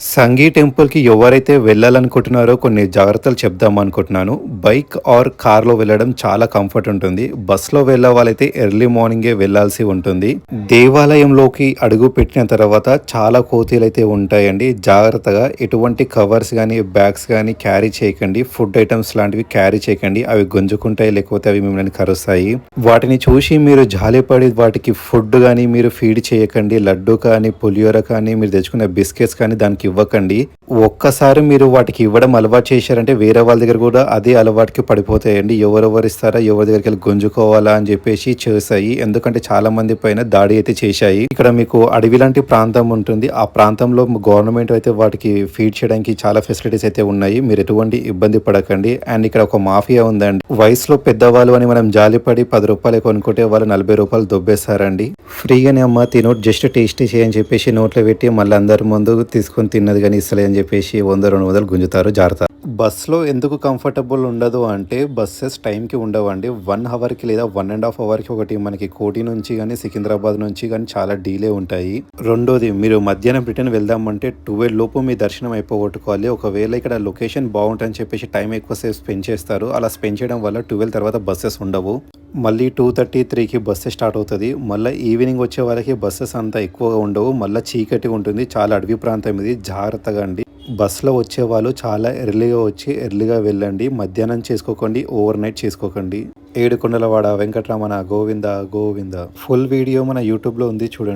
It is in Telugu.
సంగీ టెంపుల్కి ఎవరైతే వెళ్ళాలనుకుంటున్నారో కొన్ని జాగ్రత్తలు చెప్దాం అనుకుంటున్నాను. బైక్ ఆర్ కార్లో వెళ్ళడం చాలా కంఫర్ట్ ఉంటుంది. బస్లో వెళ్ళే వాళ్ళైతే ఎర్లీ మార్నింగే వెళ్ళాల్సి ఉంటుంది. దేవాలయంలోకి అడుగు పెట్టిన తర్వాత చాలా కోతీలు అయితే ఉంటాయండి. జాగ్రత్తగా ఎటువంటి కవర్స్ కానీ బ్యాగ్స్ కానీ క్యారీ చేయకండి. ఫుడ్ ఐటమ్స్ లాంటివి క్యారీ చేయకండి. అవి గుంజుకుంటాయి లేకపోతే అవి మిమ్మల్ని కరుస్తాయి. వాటిని చూసి మీరు జాలిపడి వాటికి ఫుడ్ కానీ మీరు ఫీడ్ చేయకండి. లడ్డు కానీ పులియోర కానీ మీరు తెచ్చుకున్న బిస్కెట్స్ కానీ దానికి ఇవ్వకండి. ఒక్కసారి మీరు వాటికి ఇవ్వడం అలవాటు చేశారంటే వేరే వాళ్ళ దగ్గర కూడా అదే అలవాటుకి పడిపోతాయండి. ఎవరెవరు ఇస్తారా ఎవరి దగ్గరికి వెళ్ళి గుంజుకోవాలా అని చెప్పేసి చేశాయి. ఎందుకంటే చాలా మంది పైన దాడి అయితే చేశాయి. ఇక్కడ మీకు అడవి లాంటి ప్రాంతం ఉంటుంది. ఆ ప్రాంతంలో గవర్నమెంట్ అయితే వాటికి ఫీడ్ చేయడానికి చాలా ఫెసిలిటీస్ అయితే ఉన్నాయి. మీరు ఎటువంటి ఇబ్బంది పడకండి. అండ్ ఇక్కడ ఒక మాఫియా ఉందండి. వయసులో పెద్దవాళ్ళు అని మనం జాలిపడి పది రూపాయలు కొనుక్కుంటే వాళ్ళు నలభై రూపాయలు దొబ్బేస్తారండి ఫ్రీగానే అమ్మ తినో జస్ట్ టేస్ట్ చేయని చెప్పేసి నోట్లో పెట్టి మళ్ళీ అందరి ముందు తీసుకొని తిన్నది కానీ ఇస్తలేదు అని చెప్పేసి వంద రెండు వందలు గుంజుతారు జారుతారు. బస్సులో ఎందుకు కంఫర్టబుల్ ఉండదు అంటే బస్సెస్ టైంకి ఉండవండి. వన్ అవర్కి లేదా వన్ అండ్ హాఫ్ అవర్కి ఒకటి మనకి కోటి నుంచి కానీ సికింద్రాబాద్ నుంచి కానీ చాలా డీలే ఉంటాయి. రెండోది మీరు మధ్యాహ్నం రిటర్న్ వెళ్దామంటే ట్వెల్వ్ లోపు మీ దర్శనం అయిపోగొట్టుకోవాలి. ఒకవేళ ఇక్కడ లొకేషన్ బాగుంటుందని చెప్పేసి టైం ఎక్కువసేపు స్పెండ్ చేస్తారు. అలా స్పెండ్ చేయడం వల్ల ట్వెల్వ్ తర్వాత బస్సెస్ ఉండవు. మళ్ళీ టూ థర్టీ త్రీకి బస్సెస్ స్టార్ట్ అవుతుంది. మళ్ళీ ఈవినింగ్ వచ్చే వరకు బస్సెస్ అంత ఎక్కువగా ఉండవు. మళ్ళీ చీకటిగా ఉంటుంది. చాలా అడవి ప్రాంతం ఇది. జాగ్రత్తగా అండి. బస్సులో వచ్చేవాళ్ళు చాలా ఎర్లీగా వచ్చి ఎర్లీగా వెళ్ళండి. మధ్యాహ్నం చేసుకోకండి ఓవర్ నైట్ చేసుకోకండి. ఏడుకొండలవాడ వెంకటరమణ గోవింద గోవింద. ఫుల్ వీడియో మన యూట్యూబ్లో ఉంది చూడండి.